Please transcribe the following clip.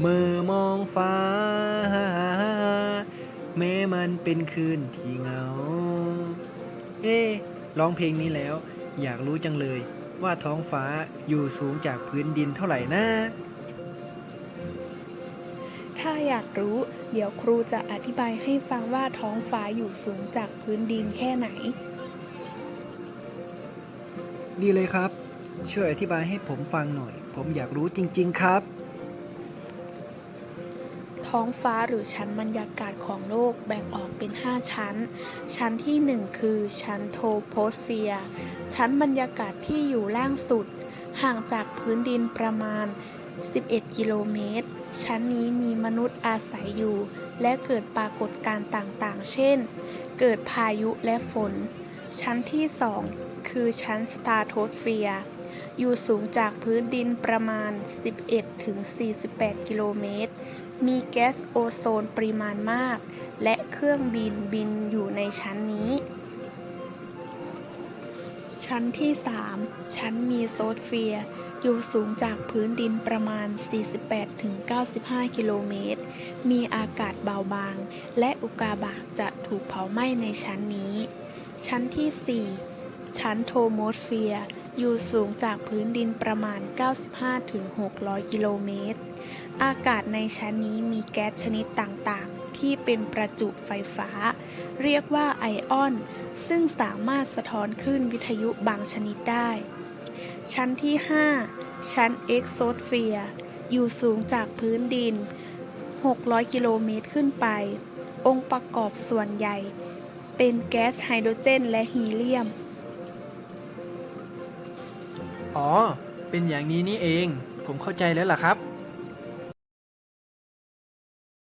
เมื่อมองฟ้า แม้มันเป็นคืนที่เหงา เอ๊ะร้องเพลงนี้แล้ว อยากรู้จังเลย ว่าท้องฟ้าอยู่สูงจากพื้นดินเท่าไหร่นะถ้าอยากรู้ เดี๋ยวครูจะอธิบายให้ฟังว่าท้องฟ้าอยู่สูงจากพื้นดินแค่ไหน ดีเลยครับ ช่วยอธิบายให้ผมฟังหน่อย ผมอยากรู้จริง ๆ ครับ ท้องฟ้าหรือชั้นบรรยากาศของโลกแบ่งออกเป็น 5 ชั้น ชั้นที่ 1 คือชั้นโทโพสเฟียร์ชั้นบรรยากาศที่อยู่ล่างสุด ห่างจากพื้นดินประมาณ 11 กิโลเมตร ชั้นนี้มีมนุษย์อาศัยอยู่ และเกิดปรากฏการณ์ต่างๆ เช่น เกิดพายุและฝน ชั้นที่ 2 คือชั้นสตาร์โทสเฟียร์ อยู่สูงจากพื้นดินประมาณ 11-48 กิโลเมตร มีแก๊สโอโซนปริมาณมาก และเครื่องบินบินอยู่ในชั้นนี้ ชั้นที่ 3 ชั้นมีโซเฟีย อยู่สูงจากพื้นดินประมาณ 48-95 กิโลเมตร มีอากาศเบาบาง และอุกาบาตจะถูกเผาไหม้ในชั้นนี้ ชั้นที่ 4 ชั้นโทโมสเฟียร์ อยู่สูงจากพื้นดินประมาณ 95-600 กิโลเมตร อากาศในชั้นนี้มีแก๊สชนิดต่างๆ ที่เป็นประจุไฟฟ้า เรียกว่าไอออน ซึ่งสามารถสะท้อนคลื่นวิทยุบางชนิดได้ ชั้นที่ 5 ชั้นเอ็กโซสเฟียอยู่สูงจากพื้นดิน 600 กิโลเมตรขึ้นไป องค์ประกอบส่วนใหญ่ เป็นแก๊สไฮโดรเจนและฮีเลียม อ๋อ เป็นอย่างนี้นี่เอง ผมเข้าใจแล้วล่ะครับ